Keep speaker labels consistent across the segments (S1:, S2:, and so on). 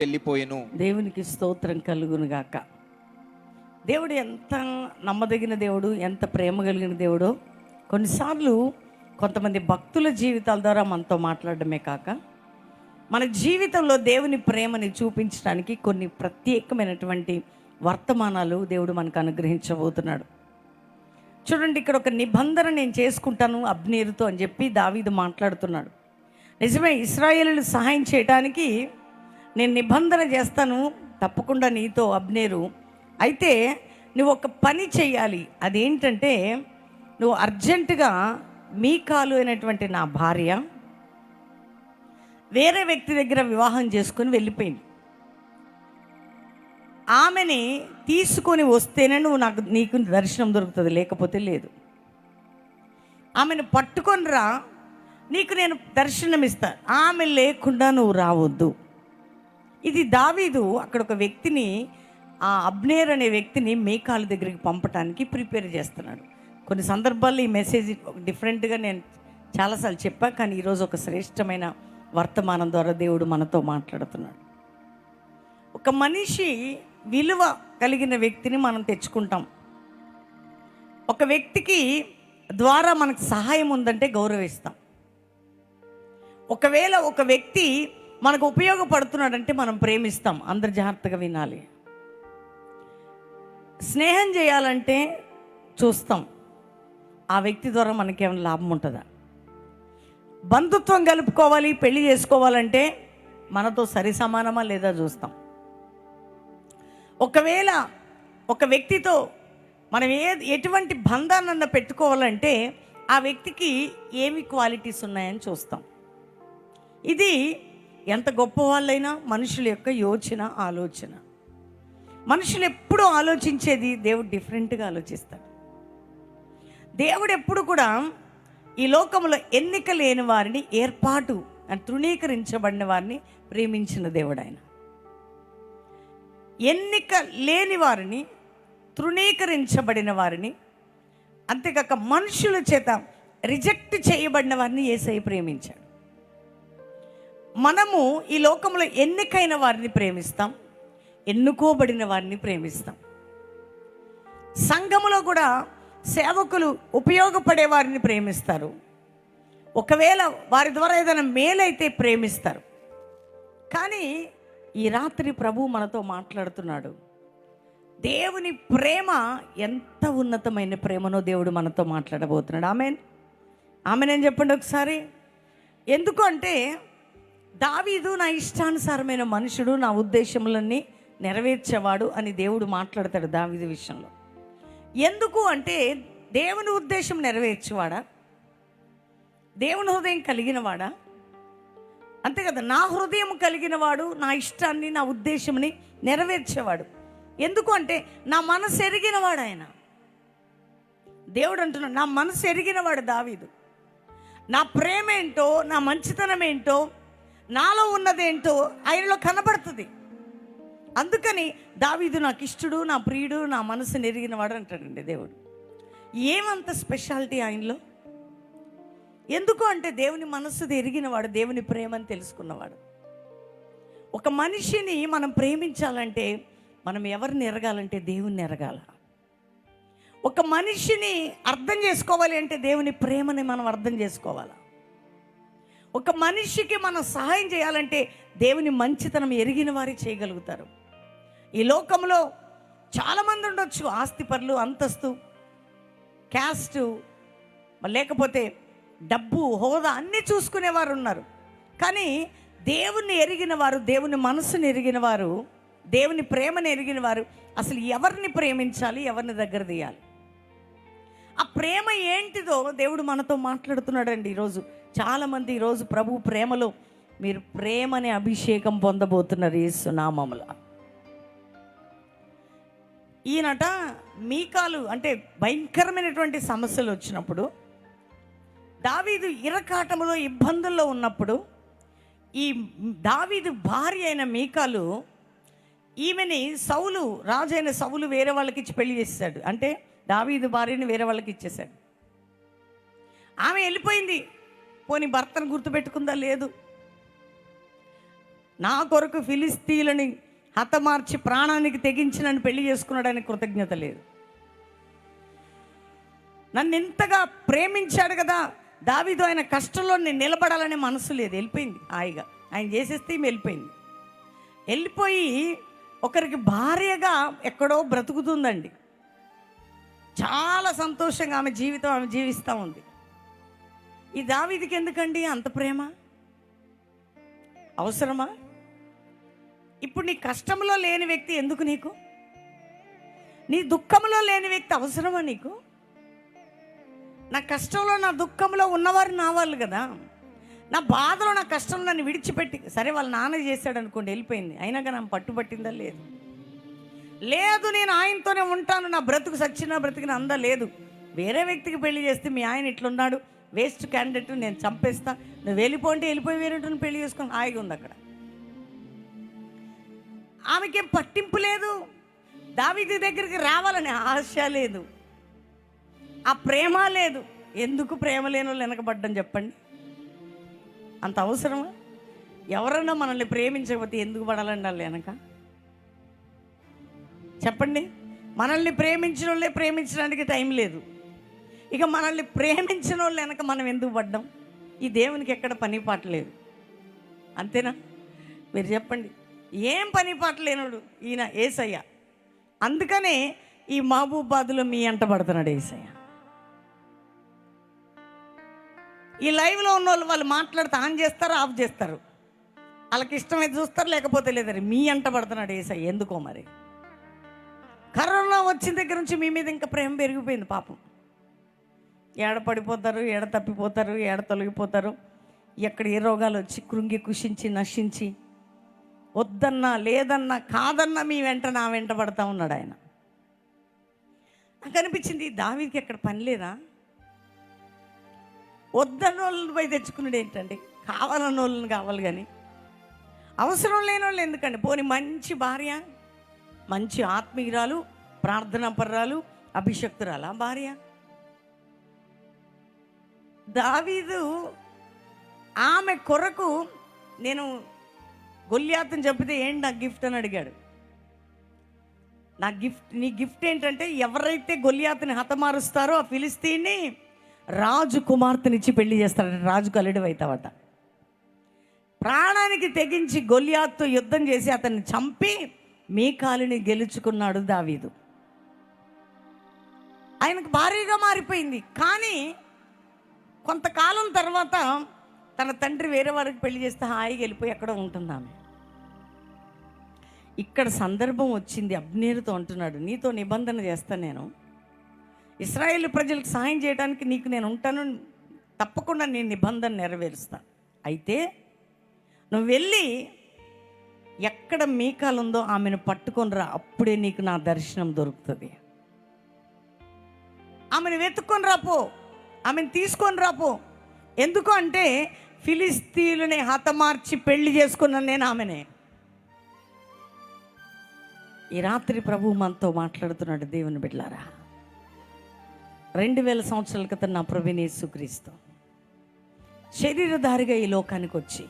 S1: వెళ్ళిపోయాను.
S2: దేవునికి స్తోత్రం కలుగును గాక. దేవుడు ఎంత నమ్మదగిన దేవుడు ఎంత ప్రేమ కలిగిన దేవుడో కొన్నిసార్లు కొంతమంది భక్తుల జీవితాల ద్వారా మనతో మాట్లాడడమే కాక మన జీవితంలో దేవుని ప్రేమని చూపించడానికి కొన్ని ప్రత్యేకమైనటువంటి వర్తమానాలు దేవుడు మనకు అనుగ్రహించబోతున్నాడు. చూడండి ఇక్కడ ఒక నిబంధన నేను చేసుకుంటాను అబ్నేరుతో అని చెప్పి దావీదు మాట్లాడుతున్నాడు. నిజమే ఇస్రాయేలు సహాయం చేయడానికి నేను నిబంధన చేస్తాను తప్పకుండా నీతో అబ్నేరు. అయితే నువ్వు ఒక పని చేయాలి అదేంటంటే నువ్వు అర్జెంటుగా మీ కాలు అయినటువంటి నా భార్య వేరే వ్యక్తి దగ్గర వివాహం చేసుకుని వెళ్ళిపోయింది. ఆమెని తీసుకొని వస్తేనే నువ్వు నాకు నీకు దర్శనం దొరుకుతుంది లేకపోతే లేదు. ఆమెను పట్టుకొని రా నీకు నేను దర్శనం ఇస్తాను ఆమె లేకుండా నువ్వు రావద్దు. ఇది దావీదు అక్కడ ఒక వ్యక్తిని ఆ అబ్నేర్ అనే వ్యక్తిని మేకాల దగ్గరికి పంపడానికి ప్రిపేర్ చేస్తున్నాడు. కొన్ని సందర్భాల్లో ఈ మెసేజ్ డిఫరెంట్గా నేను చాలాసార్లు చెప్పా కానీ ఈరోజు ఒక శ్రేష్టమైన వర్తమానం ద్వారా దేవుడు మనతో మాట్లాడుతున్నాడు. ఒక మనిషి విలువ కలిగిన వ్యక్తిని మనం తెచ్చుకుంటాం. ఒక వ్యక్తికి ద్వారా మనకు సహాయం ఉందంటే గౌరవిస్తాం. ఒకవేళ ఒక వ్యక్తి మనకు ఉపయోగపడుతున్నాడంటే మనం ప్రేమిస్తాం. అందరు జాగ్రత్తగా వినాలి. స్నేహం చేయాలంటే చూస్తాం. ఆ వ్యక్తి ద్వారా మనకేమైనా లాభం ఉంటుందా? బంధుత్వం కలుపుకోవాలి పెళ్ళి చేసుకోవాలంటే మనతో సరి సమానమా లేదా చూస్తాం. ఒకవేళ ఒక వ్యక్తితో మనం ఏ ఎటువంటి బంధాన్నన్న పెట్టుకోవాలంటే ఆ వ్యక్తికి ఏమి క్వాలిటీస్ ఉన్నాయని చూస్తాం. ఇది ఎంత గొప్ప వాళ్ళైనా మనుషుల యొక్క యోచన ఆలోచన. మనుషులు ఎప్పుడూ ఆలోచించేది దేవుడు డిఫరెంట్గా ఆలోచిస్తాడు. దేవుడు ఎప్పుడు కూడా ఈ లోకంలో ఎన్నిక లేని వారిని ఏర్పాటు అని తృణీకరించబడిన వారిని ప్రేమించిన దేవుడు ఆయన. ఎన్నిక లేని వారిని తృణీకరించబడిన వారిని అంతేకాక మనుషుల చేత రిజెక్ట్ చేయబడిన వారిని ఏసై ప్రేమించాడు. మనము ఈ లోకంలో ఎన్నికైన వారిని ప్రేమిస్తాం ఎన్నుకోబడిన వారిని ప్రేమిస్తాం. సంఘములో కూడా సేవకులు ఉపయోగపడే వారిని ప్రేమిస్తారు. ఒకవేళ వారి ద్వారా ఏదైనా మేలైతే ప్రేమిస్తారు. కానీ ఈ రాత్రి ప్రభు మనతో మాట్లాడుతున్నాడు. దేవుని ప్రేమ ఎంత ఉన్నతమైన ప్రేమనో దేవుడు మనతో మాట్లాడబోతున్నాడు. ఆమెన్. ఆమెనని చెప్పండి ఒకసారి. ఎందుకు అంటే దావీదు నా ఇష్టానుసారమైన మనుషుడు నా ఉద్దేశములన్నీ నెరవేర్చేవాడు అని దేవుడు మాట్లాడతాడు దావీదు విషయంలో. ఎందుకు అంటే దేవుని ఉద్దేశం నెరవేర్చేవాడా? దేవుని హృదయం కలిగినవాడా? అంతే కదా నా హృదయం కలిగినవాడు నా ఇష్టాన్ని నా ఉద్దేశంని నెరవేర్చేవాడు. ఎందుకు అంటే నా మనసు ఎరిగినవాడు ఆయన. దేవుడు అంటున్నాడు నా మనసు ఎరిగినవాడు దావీదు. నా ప్రేమ ఏంటో నా మంచితనం ఏంటో నాలో ఉన్నదేంటో ఆయనలో కనబడుతుంది. అందుకని దావీదు నాకు ఇష్టడు నా ప్రియుడు నా మనసు నెరిగినవాడు అంటాడండి దేవుడు. ఏమంత స్పెషాలిటీ ఆయనలో? ఎందుకు అంటే దేవుని మనస్సు ఎరిగినవాడు దేవుని ప్రేమని తెలుసుకున్నవాడు. ఒక మనిషిని మనం ప్రేమించాలంటే మనం ఎవరిని ఎరగాలంటే దేవుణ్ణి ఎరగాల. ఒక మనిషిని అర్థం చేసుకోవాలి అంటే దేవుని ప్రేమని మనం అర్థం చేసుకోవాలి? ఒక మనిషికి మనం సహాయం చేయాలంటే దేవుని మంచితనం ఎరిగిన వారి చేయగలుగుతారు. ఈ లోకంలో చాలామంది ఉండొచ్చు ఆస్తిపరులు అంతస్తు క్యాస్టు లేకపోతే డబ్బు హోదా అన్నీ చూసుకునేవారు ఉన్నారు. కానీ దేవుణ్ణి ఎరిగిన వారు దేవుని మనసుని ఎరిగిన వారు దేవుని ప్రేమను ఎరిగిన వారు అసలు ఎవరిని ప్రేమించాలి ఎవరిని దగ్గర తీయాలి? ఆ ప్రేమ ఏంటిదో దేవుడు మనతో మాట్లాడుతున్నాడండి ఈరోజు. చాలామంది ఈరోజు ప్రభు ప్రేమలో మీరు ప్రేమనే అభిషేకం పొందబోతున్నారు యేసు నామముల. ఈయనట మీకాలు అంటే భయంకరమైనటువంటి సమస్యలు వచ్చినప్పుడు దావీదు ఇరకాటములో ఇబ్బందుల్లో ఉన్నప్పుడు ఈ దావీదు భార్య అయిన మీకాలు ఈమెని సౌలు రాజైన సౌలు వేరే వాళ్ళకి ఇచ్చి పెళ్ళి చేశాడు అంటే దావీదు భార్యని వేరే వాళ్ళకి ఇచ్చేశాడు ఆమె వెళ్ళిపోయింది. పోని భర్తను గుర్తుపెట్టుకుందా? లేదు. నా కొరకు ఫిలిస్తీలని హతమార్చి ప్రాణానికి తెగించి నన్ను పెళ్ళి చేసుకున్నాడని కృతజ్ఞత లేదు. నన్ను ఇంతగా ప్రేమించాడు కదా దావీదు ఆయన కష్టంలో నేను నిలబడాలనే మనసు లేదు. వెళ్ళిపోయింది హాయిగా. ఆయన చేసేస్తే ఈమె వెళ్ళిపోయింది. వెళ్ళిపోయి ఒకరికి భార్యగా ఎక్కడో బ్రతుకుతుందండి. చాలా సంతోషంగా ఆమె జీవితం ఆమె జీవిస్తూ ఉంది. ఈ దావీదికి ఎందుకండి అంత ప్రేమ? అవసరమా? ఇప్పుడు నీ కష్టంలో లేని వ్యక్తి ఎందుకు నీకు? నీ దుఃఖంలో లేని వ్యక్తి అవసరమా నీకు? నా కష్టంలో నా దుఃఖంలో ఉన్నవారు నా వాళ్ళు కదా. నా బాధలో నా కష్టంలో నన్ను విడిచిపెట్టి సరే వాళ్ళ నాన్న చేశాడు అనుకోండి వెళ్ళిపోయింది. అయినా కానీ ఆమె పట్టుబట్టిందా? లేదు. లేదు నేను ఆయనతోనే ఉంటాను. నా బ్రతుకు సచ్చిన బ్రతికిన అందా? లేదు. వేరే వ్యక్తికి పెళ్ళి చేస్తే మీ ఆయన ఇట్లున్నాడు. వేస్ట్ క్యాండిడేట్ నేను చంపేస్తా. నువ్వు వెళ్ళిపోంటే వెళ్ళిపోయి వేరేటని పెళ్ళి చేసుకొని హాయిగా ఉంది అక్కడ. ఆమెకేం పట్టింపు లేదు. దావిది దగ్గరికి రావాలనే ఆశ లేదు. ఆ ప్రేమ లేదు. ఎందుకు ప్రేమ లేని వాళ్ళు వెనకబడ్డం చెప్పండి. అంత అవసరమా? ఎవరన్నా మనల్ని ప్రేమించకపోతే ఎందుకు పడాలండి వాళ్ళు వెనక? చెప్పండి. మనల్ని ప్రేమించిన వాళ్ళే ప్రేమించడానికి టైం లేదు. ఇక మనల్ని ప్రేమించిన వాళ్ళు వెనక మనం ఎందుకు పడ్డాం? ఈ దేవునికి ఎక్కడ పని పాట లేదు. అంతేనా? మీరు చెప్పండి. ఏం పని పాట లేనుడు ఈయన ఏసయ్య. అందుకనే ఈ మహబూబాదులో మీ అంట పడుతున్నాడు ఏసయ్య. ఈ లైవ్లో ఉన్న వాళ్ళు వాళ్ళు మాట్లాడితే ఆన్ చేస్తారు ఆఫ్ చేస్తారు. వాళ్ళకి ఇష్టమైతే చూస్తారు లేకపోతే లేదని మీ అంట పడుతున్నాడు ఏసయ్య. ఎందుకో మరి? కరోనా వచ్చిన దగ్గర నుంచి మీ మీద ఇంకా ప్రేమ పెరిగిపోయింది పాపం. ఏడ పడిపోతారు ఏడ తప్పిపోతారు ఏడ తొలగిపోతారు ఎక్కడ ఏ రోగాలు వచ్చి కృంగి కుషించి నశించి వద్దన్నా లేదన్నా కాదన్నా మీ వెంట నా వెంట పడతా ఉన్నాడు ఆయన. నాకు అనిపించింది దావికి ఎక్కడ పని లేదా? వద్దన్న వాళ్ళని పోయి తెచ్చుకున్నాడు ఏంటండి? కావాలన్న వాళ్ళని కావాలి కానీ. అవసరం లేని వాళ్ళు ఎందుకండి? పోని మంచి భార్య మంచి ఆత్మీయురాలు ప్రార్థనా పర్రాలు అభిషక్తురాలా భార్య? దావీదు ఆమె కొరకు నేను గొల్యాతని చెప్పితే ఏంటి నా గిఫ్ట్ అని అడిగాడు. నా గిఫ్ట్ నీ గిఫ్ట్ ఏంటంటే ఎవరైతే గొల్యాతని హతమారుస్తారో ఆ ఫిలిస్తీన్ని రాజు కుమార్తెనిచ్చి పెళ్ళి చేస్తాడట రాజు కలుడు అవుతావట. ప్రాణానికి తెగించి గొల్యాత్తో యుద్ధం చేసి అతన్ని చంపి మీ కాలుని గెలుచుకున్నాడు దావీదు. ఆయనకు భారీగా మారిపోయింది. కానీ కొంతకాలం తర్వాత తన తండ్రి వేరే వారికి పెళ్ళి చేస్తే హాయిగా వెళ్ళిపోయి ఎక్కడో ఉంటుంది ఆమె ఇక్కడ సందర్భం వచ్చింది. అబ్నేరుతో అంటున్నాడు నీతో నిబంధన చేస్తాను నేను. ఇస్రాయేల్ ప్రజలకు సహాయం చేయడానికి నీకు నేను ఉంటాను. తప్పకుండా నేను నిబంధన నెరవేరుస్తా. అయితే నువ్వు వెళ్ళి ఎక్కడ మీకాలుందో ఆమెను పట్టుకొని రా అప్పుడే నీకు నా దర్శనం దొరుకుతుంది. ఆమెను వెతుక్కొని రాపో ఆమెను తీసుకొని రాపో ఎందుకు అంటే ఫిలిస్తీన్లని హతమార్చి పెళ్ళి చేసుకున్న నేను ఆమెనే. ఈ రాత్రి ప్రభు మనతో మాట్లాడుతున్నాడు దేవుని బిడ్లారా రెండు వేల సంవత్సరాల క్రితం నా ప్రభుని యేసుక్రీస్తు శరీరధారిగా ఈ లోకానికి వచ్చి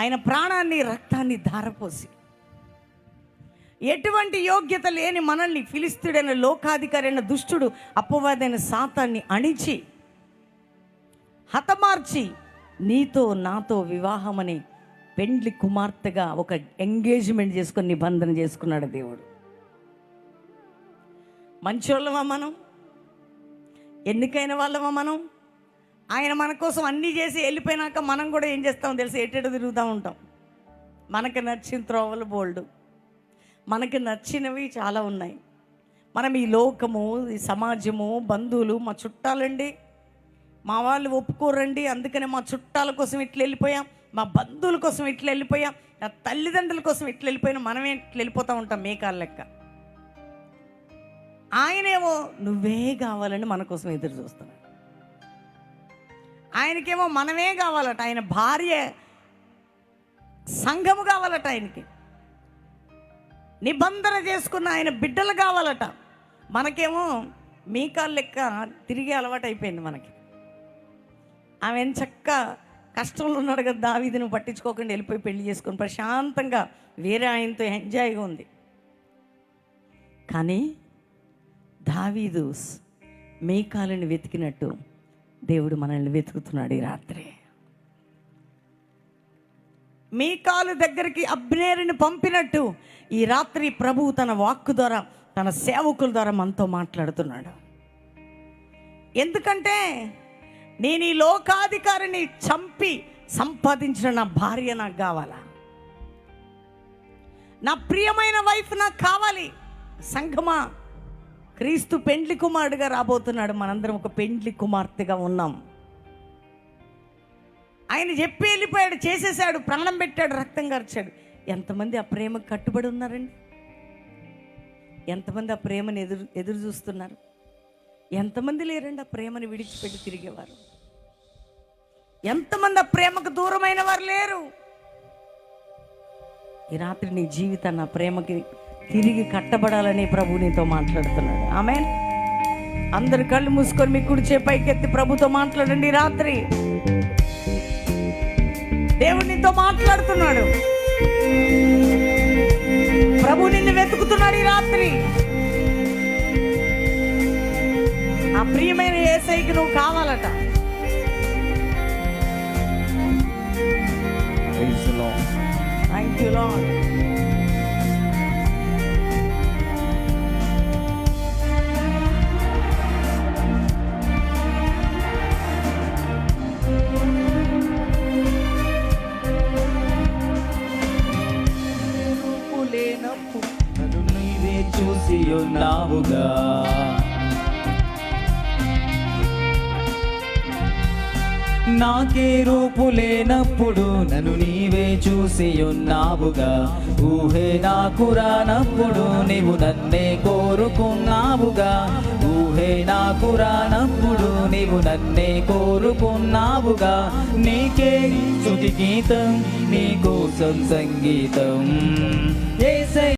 S2: ఆయన ప్రాణాన్ని రక్తాన్ని ధారపోసి ఎటువంటి యోగ్యత లేని మనల్ని ఫిలిస్తుడైన లోకాధికారైన దుష్టుడు అపవాదైన సాతాన్ని అణిచి హతమార్చి నీతో నాతో వివాహమని పెండ్లి కుమార్తెగా ఒక ఎంగేజ్మెంట్ చేసుకొని నిబంధన చేసుకున్నాడు దేవుడు. మంచోళ్ళమా మనం? ఎన్నికైన వాళ్ళమా మనం? ఆయన మన కోసం అన్నీ చేసి వెళ్ళిపోయినాక మనం కూడా ఏం చేస్తాం తెలిసి? ఎటెటు తిరుగుతూ ఉంటాం. మనకి నచ్చిన త్రోవలు బోల్డు. మనకి నచ్చినవి చాలా ఉన్నాయి. మనం ఈ లోకము ఈ సమాజము బంధువులు మా చుట్టాలండి. మా వాళ్ళు ఒప్పుకోరండి. అందుకనే మా చుట్టాల కోసం ఇట్లా వెళ్ళిపోయాం. మా బంధువుల కోసం ఇట్లా వెళ్ళిపోయాం. నా తల్లిదండ్రుల కోసం ఇట్లా వెళ్ళిపోయినా. మనమే ఇట్లా వెళ్ళిపోతూ ఉంటాం మేకాల లెక్క. ఆయనేమో నువ్వే కావాలని మన కోసం ఎదురు చూస్తున్నాడు. ఆయనకేమో మనమే కావాలట. ఆయన భార్య సంఘము కావాలట ఆయనకి. నిబంధన చేసుకున్న ఆయన బిడ్డలు కావాలట. మనకేమో మీకాల్ లెక్క తిరిగి అలవాటు అయిపోయింది మనకి. ఆమె చక్క కష్టంలో ఉన్నాడు కదా దావీదిని పట్టించుకోకుండా వెళ్ళిపోయి పెళ్ళి చేసుకొని ప్రశాంతంగా వేరే ఆయనతో ఎంజాయ్గా ఉంది. కానీ దావీదు మేకాలను వెతికినట్టు దేవుడు మనల్ని వెతుకుతున్నాడు ఈ రాత్రి. మీ కాలు దగ్గరికి అబ్నేరుని పంపినట్టు ఈ రాత్రి ప్రభువు తన వాక్కు ద్వారా తన సేవకుల ద్వారా మనతో మాట్లాడుతున్నాడు. ఎందుకంటే నేను ఈ లోకాధికారిని చంపి సంపాదించిన నా భార్య నాకు కావాలా? నా ప్రియమైన వైఫ్ నాకు కావాలి. సంఘమా క్రీస్తు పెండ్లి కుమారుడుగా రాబోతున్నాడు. మనందరం ఒక పెండ్లి కుమార్తెగా ఉన్నాం. ఆయన చెప్పి వెళ్ళిపోయాడు చేసేసాడు ప్రాణం పెట్టాడు రక్తం కార్చాడు ఎంతమంది ఆ ప్రేమకు కట్టుబడి ఉన్నారండి? ఎంతమంది ఆ ప్రేమను ఎదురు ఎదురు చూస్తున్నారు? ఎంతమంది లేరండి ఆ ప్రేమను విడిచిపెట్టి తిరిగేవారు? ఎంతమంది ఆ ప్రేమకు దూరమైన వారు లేరు? ఈ రాత్రి నీ జీవితాన్ని ఆ ప్రేమకి తిరిగి కట్టబడాలని ప్రభు నీతో మాట్లాడుతున్నాడు. ఆమె అందరు కళ్ళు మూసుకొని మీ కుడిచే పైకెత్తి ప్రభుతో మాట్లాడండి రాత్రి. దేవుడు నీతో మాట్లాడుతున్నాడు. ప్రభు నిన్ను వెతుకుతున్నాడు ఈ రాత్రి. ఆ ప్రియమైన ఏసైకి నువ్వు కావాలట. థ్యాంక్ యూ లాడ్
S1: నాకే రూపు లేనప్పుడు నన్ను నీవే చూసి ఉన్నావుగా ఊహే నాకు రానప్పుడు నీవు నన్నే కోరుకున్నావుగా. ఊహే నాకు రానప్పుడు నీవు నన్నే కోరుకున్నావుగా. నీకే సుతి గీతం నీ కోసం సంగీతం